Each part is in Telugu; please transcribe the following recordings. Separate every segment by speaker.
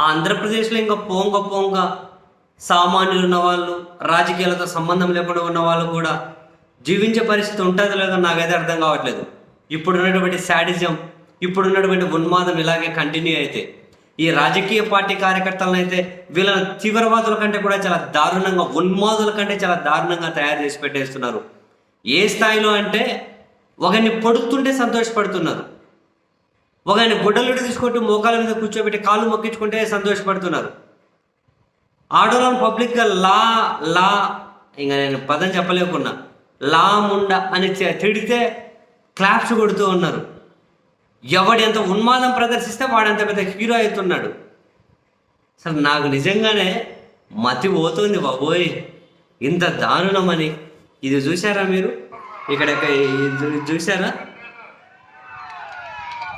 Speaker 1: ఆ ఆంధ్రప్రదేశ్లో ఇంకా పోంగ పోంగ సామాన్యులు ఉన్న వాళ్ళు రాజకీయాలతో సంబంధం లేకుండా ఉన్న వాళ్ళు కూడా జీవించే పరిస్థితి ఉంటుందో లేదో నాకైతే అర్థం కావట్లేదు. ఇప్పుడున్నటువంటి శాడిజం ఇప్పుడున్నటువంటి ఉన్మాదం ఇలాగే కంటిన్యూ అయితే ఈ రాజకీయ పార్టీ కార్యకర్తలను అయితే వీళ్ళని తీవ్రవాదుల కంటే కూడా చాలా దారుణంగా ఉన్మాదుల కంటే చాలా దారుణంగా తయారు చేసి పెట్టేస్తున్నారు. ఏ స్థాయిలో అంటే ఒకరిని పొడుతుంటే సంతోషపడుతున్నారు. ఒక ఆయన గుడ్డలుడి తీసుకుంటూ మోకాల మీద కూర్చోబెట్టి కాళ్ళు మొక్కించుకుంటే సంతోషపడుతున్నారు. ఆడవాళ్ళని పబ్లిక్గా లా లా ఇంకా నేను పదం చెప్పలేకున్నా. లా ముండ అని చె- తిడితే క్లాప్స్ కొడుతూ ఉన్నారు. ఎవడు ఎంత ఉన్మాదం ప్రదర్శిస్తే వాడంత పెద్ద హీరో అవుతున్నాడు. అసలు నాకు నిజంగానే మతి పోతుంది బాబోయ్. ఇంత దారుణమని ఇది చూసారా మీరు? ఇక్కడ ఇది చూసారా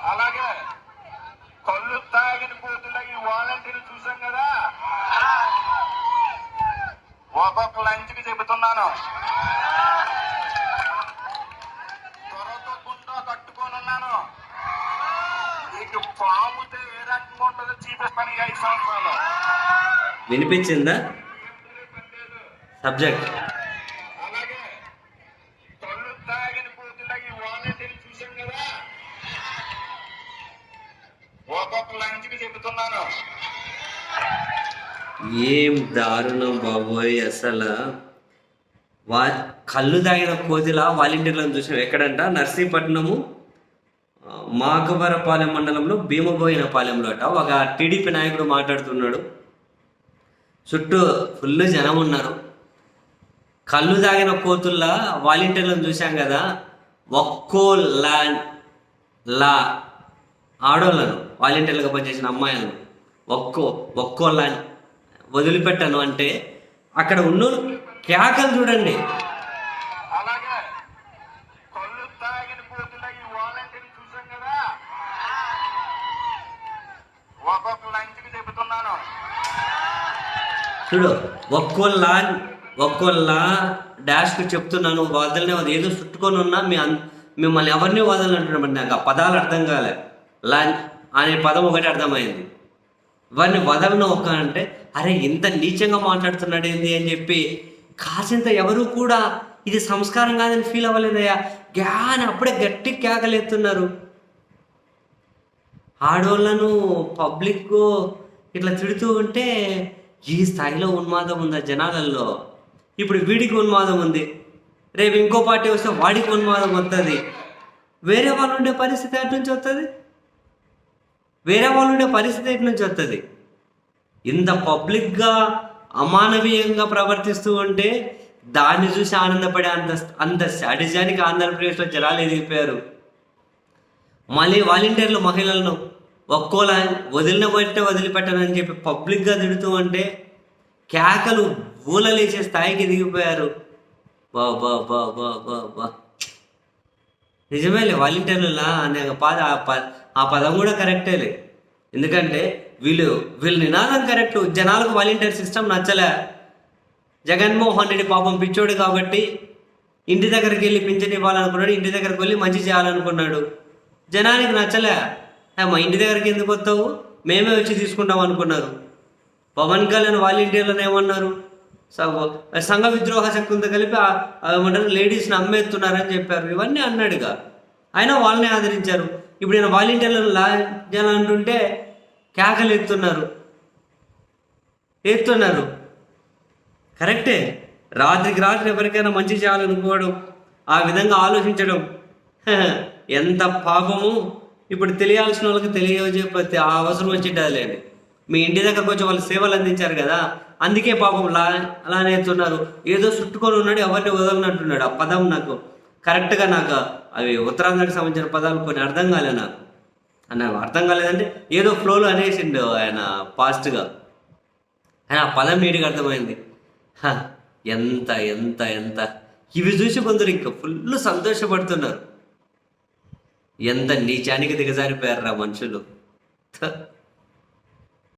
Speaker 2: అలాగే కళ్ళు తాగిన పోతున్న ఈ వాలంటీర్ చూసాం కదా ఒక్కొక్క లంచ్కి చెబుతున్నాను త్వరతో గుండా కట్టుకొని ఉన్నాను నీకు పాముతే ఏ రకంగా ఉంటుందో చూపిస్తాను ఐదు సంవత్సరాలు.
Speaker 1: వినిపించిందా? సబ్జెక్ట్
Speaker 2: అలాగే కళ్ళు తాగిన పోతున్న ఈ వాలంటీర్ చూసాం కదా. ఒక్కొక్క లంచ్కి చెబుతున్నాను.
Speaker 1: ఏం దారుణం బాబోయ్ అసలు. వా కళ్ళు తాగిన కోతిలా వాలంటీర్లను చూసాం ఎక్కడంట? నర్సీపట్నము మాకబరపాలెం మండలంలో భీమబోయినపాలెంలో అట ఒక టీడీపీ నాయకుడు మాట్లాడుతున్నాడు. చుట్టూ ఫుల్ జనం ఉన్నారు. కళ్ళు తాగిన కోతుల్లా వాలంటీర్లను చూశాం కదా. ఒక్కో లా లా ఆడోళ్ళను వాలంటీర్లుగా పనిచేసిన అమ్మాయిలను ఒక్కో ఒక్కో లా వదిలిపెట్టాను అంటే అక్కడ ఉన్న కేకలు చూడండి. చూడు ఒక్కోళ్ళ ఒక్కోళ్ళ డాష్కి చెప్తున్నాను వదలనే వద ఏదో చుట్టుకొని ఉన్నా మీ మిమ్మల్ని ఎవరిని వదలంటున్నామండి నాకు ఆ పదాలు అర్థం కాలే. లా అనే పదం ఒకటి అర్థమైంది. వారిని వదలను ఒక్క అంటే అరే ఇంత నీచంగా మాట్లాడుతున్నాడు ఏంది అని చెప్పి కాసింత ఎవరు కూడా ఇది సంస్కారం కాదని ఫీల్ అవ్వలేదయ్యా. గ్యాన్ అప్పుడే గట్టి కేకలేస్తున్నారు. ఆడోళ్ళను పబ్లిక్ ఇట్లా తిడుతూ ఉంటే ఈ స్థాయిలో ఉన్మాదం ఉందా జనాలలో? ఇప్పుడు వీడికి ఉన్మాదం ఉంది. రేపు ఇంకో పార్టీ వస్తే వాడికి ఉన్మాదం వస్తుంది వేరే వాళ్ళు ఉండే పరిస్థితి ఎటు నుంచి వస్తుంది వేరే వాళ్ళు ఉండే పరిస్థితి ఎటు నుంచి వస్తుంది ఇంత పబ్లిక్గా అమానవీయంగా ప్రవర్తిస్తూ ఉంటే దాన్ని చూసి ఆనందపడే అంత అంత శాడిజానికి ఆంధ్రప్రదేశ్లో జనాలు ఎదిగిపోయారు. మళ్ళీ వాలంటీర్లు మహిళలను ఒక్కోలా వదిలిన బట్టే వదిలిపెట్టనని చెప్పి పబ్లిక్గా తిడుతూ ఉంటే కేకలు ఊలలేసే స్థాయికి దిగిపోయారు బా బా బా బా బా బా. నిజమేలే వాలంటీర్లులా అనే ఒక పద ఆ ఆ పదం కూడా కరెక్టేలే. ఎందుకంటే వీళ్ళు వీళ్ళ నినాదం కరెక్ట్. జనాలకు వాలంటీర్ సిస్టమ్ నచ్చలే. జగన్మోహన్ రెడ్డి పాపం పిచ్చోడు కాబట్టి ఇంటి దగ్గరికి వెళ్ళి పింఛన్ ఇవ్వాలనుకున్నాడు ఇంటి దగ్గరికి వెళ్ళి మంచి చేయాలనుకున్నాడు. జనానికి నచ్చలే. "ఏ, మా ఇంటి దగ్గరికి ఎందుకు వస్తావు? మేమే వచ్చి తీసుకుంటాం అనుకున్నారు. పవన్ కళ్యాణ్ వాలంటీర్లను ఏమన్నారు? స- సంఘ విద్రోహ శక్తులతో కలిపి ఏమంటారు లేడీస్ని అమ్మేస్తున్నారని చెప్పారు. ఇవన్నీ అన్నాడుగా. అయినా వాళ్ళని ఆదరించారు. ఇప్పుడు నేను వాలంటీర్లను లా అంటుంటే కేకలు ఎత్తున్నారు. ఎత్తున్నారు. కరెక్టే. రాత్రికి రాత్రి ఎవరికైనా మంచి చేయాలనుకోవడం ఆ విధంగా ఆలోచించడం ఎంత పాపము ఇప్పుడు తెలియాల్సిన వాళ్ళకి తెలియజేపతి ఆ అవసరం వచ్చింటదిలేండి మీ ఇంటి దగ్గరకు వచ్చి వాళ్ళు సేవలు అందించారు కదా అందుకే పాపం లా అలానే ఎత్తున్నారు. ఏదో చుట్టుకొని ఉన్నాడు ఎవరిని వదలనట్టున్నాడు ఆ పదం నాకు కరెక్ట్గా నాకు అవి ఉత్తరాంధ్రకి సంబంధించిన పదాలు కొన్ని అర్థం కాలే నాకు. అన్న అర్థం కాలేదంటే ఏదో ఫ్లోలో అనేసిండు ఆయన ఫాస్ట్గా ఆయన ఆ పదం నీటికి అర్థమైంది. హ, ఎంత ఎంత ఎంత. ఇవి చూసి కొందరు ఇంకా ఫుల్ సంతోషపడుతున్నారు. ఎంత నీచానికి దిగజారిపోయారు రా మనుషులు